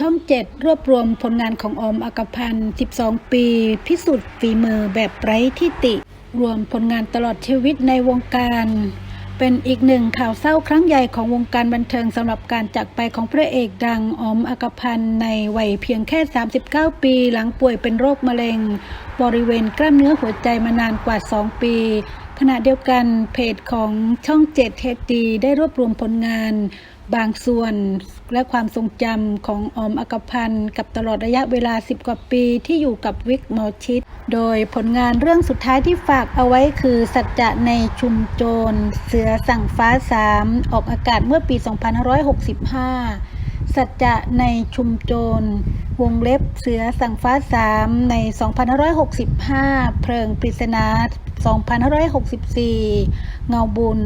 ช่อง7รวบรวมผลงานของอมอักพันธ์ 12 ปี พิสูจน์ฝีมือแบบไร้ที่ติ รวมผลงานตลอดชีวิตในวงการ เป็นอีกหนึ่งข่าวเศร้าครั้งใหญ่ของวงการบันเทิงสำหรับการจากไปของพระเอกดังอมอักพันธ์ในวัยเพียงแค่ 39 ปีหลังป่วยเป็นโรคมะเร็ง บริเวณกล้ามเนื้อหัวใจมานานกว่า 2 ปีขณะเดียวกันเพจของช่อง 7 HD ได้รวบรวมผลงาน บางส่วนและความทรงจำของออมอกพันธ์กับตลอดระยะเวลา 10 กว่าปีที่อยู่กับวิกมอชิดโดยผลงานเรื่องสุดท้ายที่ฝากเอาไว้คือสัจจะในชุมโจร เสือสั่งฟ้าสามออกอากาศเมื่อปี 2565 สัจจะในชุมโจร วงเล็บเสือสั่งฟ้าสามใน 2565 เพลิงปริศนา 2564 เงาบุญ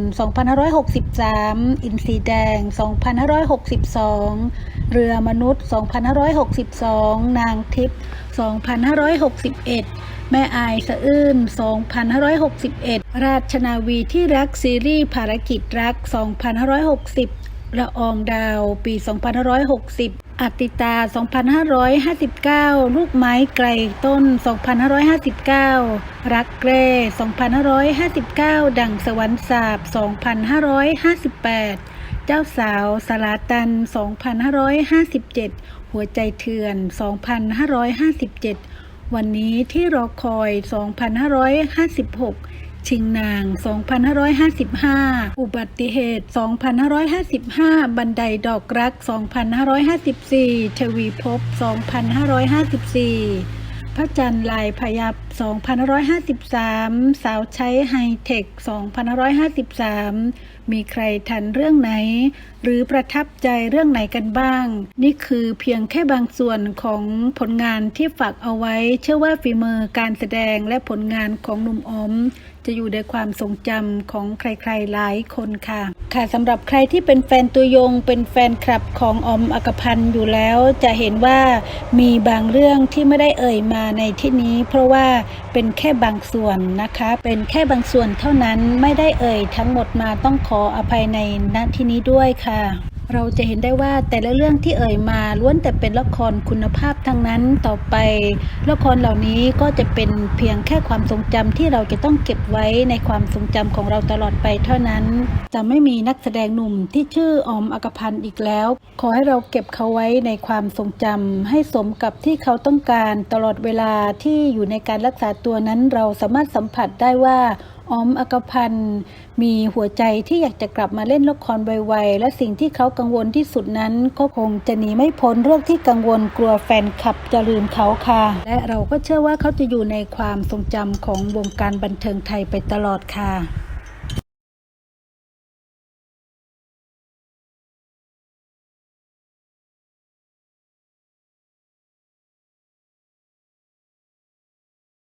2563 อินทรีแดง 2562 เรือมนุษย์ 2562 นางทิพย์ 2561แม่อายสะอื้น 2561 ราชนาวีที่รักซีรีส์ภารกิจรัก 2560 ละอองดาว ปี 2560 อัตติตา 2559 ลูกไม้ไกลต้น 2559 รักเกร2559 ดั่งสวรรค์สาบ 2558 เจ้าสาวสลาตัน 2557 หัวใจเถื่อน 2557 วันนี้ที่รอคอย 2556 ชิงนาง 2555 อุบัติเหตุ 2555 บันไดดอกรัก 2554 ทวีภพ 2554 พระจันทร์ลายพยับ 2553 สาวใช้ไฮเทค 2553 มีใครทันเรื่องไหน หรือประทับใจเรื่องไหนกันบ้าง นี่คือเพียงแค่บางส่วนของผลงานที่ฝากเอาไว้ เชื่อว่าฝีมือการแสดงและผลงานของหนุ่มอม จะอยู่ในความทรงจำของใครๆหลายคนค่ะ ค่ะสำหรับใครที่เป็นแฟนตัวยง เป็นแฟนคลับของออมอักพันธ์อยู่แล้ว จะเห็นว่ามีบางเรื่องที่ไม่ได้เอ่ยมาในที่นี้ เพราะว่าเป็นแค่บางส่วนนะคะ เป็นแค่บางส่วนเท่านั้นไม่ได้เอ่ยทั้งหมดมาต้องขออภัยในณที่นี้ด้วยค่ะ เราจะเห็นได้ว่าแต่ละเรื่องที่เอ่ยมาล้วนแต่เป็นละครคุณภาพทั้งนั้นต่อไป ละครเหล่านี้ก็จะเป็นเพียงแค่ความทรงจำที่เราจะต้องเก็บไว้ในความทรงจำของเราตลอดไปเท่านั้น จะไม่มีนักแสดงหนุ่มที่ชื่อออมอักพันธ์อีกแล้ว ขอให้เราเก็บเขาไว้ในความทรงจำให้สมกับที่เขาต้องการตลอดเวลาที่อยู่ในการรักษาตัวนั้นเราสามารถสัมผัสได้ว่า ออมอักพันธ์มีหัวใจที่อยากจะกลับมาเล่นละครไวๆและสิ่งที่เขากังวลที่สุดนั้น ก็คงจะหนีไม่พ้นเรื่องที่กังวลกลัวแฟนคลับจะลืมเขาค่ะ และเราก็เชื่อว่าเขาจะอยู่ในความทรงจำของวงการบันเทิงไทยไปตลอดค่ะ